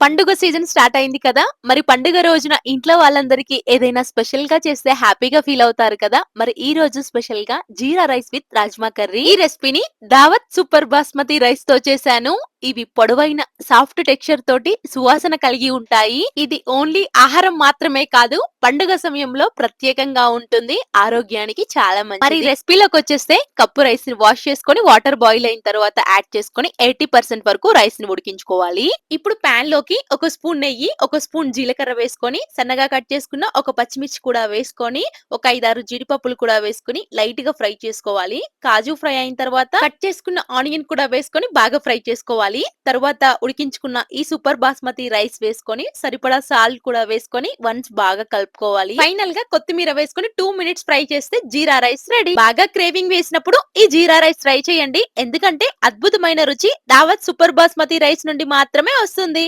పండుగ season start అయింది కదా మరి పండుగ రోజున ఇంట్లో వాళ్ళందరికీ ఏదైనా స్పెషల్గా చేస్తే హ్యాపీగా ఫీల్ అవుతారు కదా మరి ఈ రోజు స్పెషల్గా jeera rice with rajma curry. ఈ రెసిపీని దావత్ సూపర్ బాస్మతి రైస్తో చేశాను. ఇవి పొడవైన సాఫ్ట్ టెక్స్చర్ తోటి సువాసన కలిగి ఉంటాయి. ఇది ఓన్లీ ఆహారం మాత్రమే కాదు పండుగ సమయంలో ప్రత్యేకంగా ఉంటుంది. ఆరోగ్యానికి చాలా మంచి మరి రెసిపీలోకి వచ్చేస్తే కప్పు రైస్ని వాష్ చేసుకొని వాటర్ బాయిల్ అయిన తర్వాత యాడ్ చేసుకొని ఎయిటీ పర్సెంట్ వరకు రైస్ని ఉడికించుకోవాలి. ఇప్పుడు పాన్లోకి ఒక స్పూన్ నెయ్యి ఒక స్పూన్ జీలకర్ర వేసుకొని సన్నగా కట్ చేసుకున్న ఒక పచ్చిమిర్చి కూడా వేసుకొని ఒక ఐదారు జీడిపప్పులు కూడా వేసుకొని లైట్గా ఫ్రై చేసుకోవాలి. కాజు ఫ్రై అయిన తర్వాత కట్ చేసుకున్న ఆనియన్ కూడా వేసుకొని బాగా ఫ్రై చేసుకోవాలి. తర్వాత ఉడికించుకున్న ఈ సూపర్ బాస్మతి రైస్ వేసుకొని సరిపడా సాల్ట్ కూడా వేసుకొని వన్స్ బాగా కలుపుకోవాలి. ఫైనల్గా కొత్తిమీర వేసుకొని టూ మినిట్స్ ఫ్రై చేస్తే జీరా రైస్ రెడీ. బాగా క్రేవింగ్ వేసినప్పుడు ఈ జీరా రైస్ ట్రై చేయండి. ఎందుకంటే అద్భుతమైన రుచి. దావత్ సూపర్ బాస్మతి రైస్ నుండి మాత్రమే వస్తుంది.